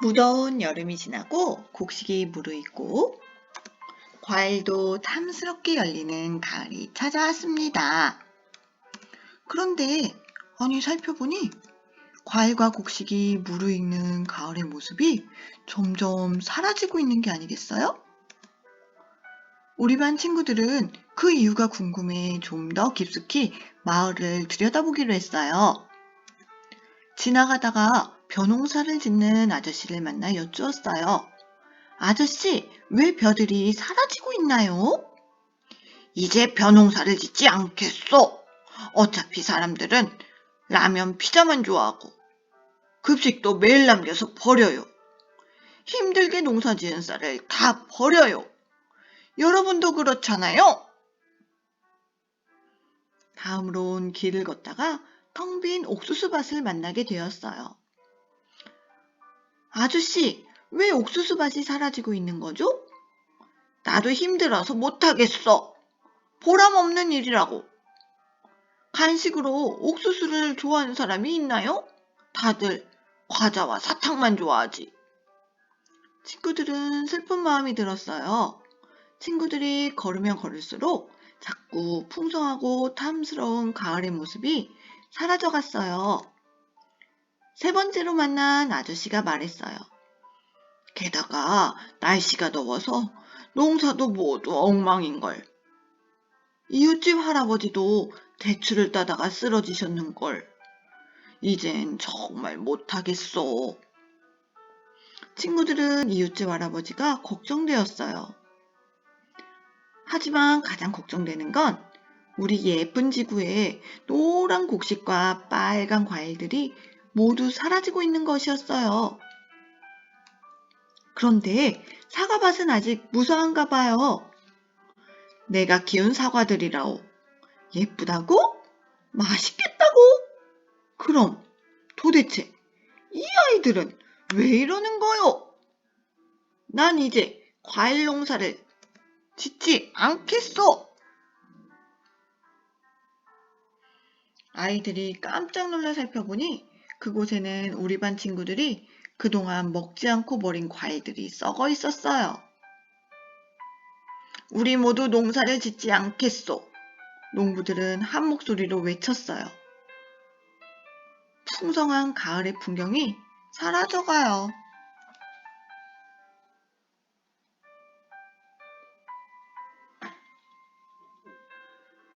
무더운 여름이 지나고 곡식이 무르익고 과일도 탐스럽게 열리는 가을이 찾아왔습니다. 그런데 아니 살펴보니 과일과 곡식이 무르익는 가을의 모습이 점점 사라지고 있는 게 아니겠어요? 우리 반 친구들은 그 이유가 궁금해 좀 더 깊숙이 마을을 들여다보기로 했어요. 지나가다가 벼농사를 짓는 아저씨를 만나 여쭈었어요. 아저씨, 왜 벼들이 사라지고 있나요? 이제 벼농사를 짓지 않겠소. 어차피 사람들은 라면 피자만 좋아하고 급식도 매일 남겨서 버려요. 힘들게 농사 지은 쌀을 다 버려요. 여러분도 그렇잖아요? 다음으론 길을 걷다가 텅 빈 옥수수밭을 만나게 되었어요. 아저씨, 왜 옥수수밭이 사라지고 있는 거죠? 나도 힘들어서 못하겠어. 보람 없는 일이라고. 간식으로 옥수수를 좋아하는 사람이 있나요? 다들 과자와 사탕만 좋아하지. 친구들은 슬픈 마음이 들었어요. 친구들이 걸으면 걸을수록 자꾸 풍성하고 탐스러운 가을의 모습이 사라져 갔어요. 세 번째로 만난 아저씨가 말했어요. 게다가 날씨가 더워서 농사도 모두 엉망인걸. 이웃집 할아버지도 대추를 따다가 쓰러지셨는걸. 이젠 정말 못하겠어. 친구들은 이웃집 할아버지가 걱정되었어요. 하지만 가장 걱정되는 건 우리 예쁜 지구에 노란 곡식과 빨간 과일들이 모두 사라지고 있는 것이었어요. 그런데 사과밭은 아직 무성한가 봐요. 내가 키운 사과들이라오. 예쁘다고? 맛있겠다고? 그럼 도대체 이 아이들은 왜 이러는 거요? 난 이제 과일 농사를 짓지 않겠어. 아이들이 깜짝 놀라 살펴보니 그곳에는 우리 반 친구들이 그동안 먹지 않고 버린 과일들이 썩어 있었어요. 우리 모두 농사를 짓지 않겠소. 농부들은 한 목소리로 외쳤어요. 풍성한 가을의 풍경이 사라져가요.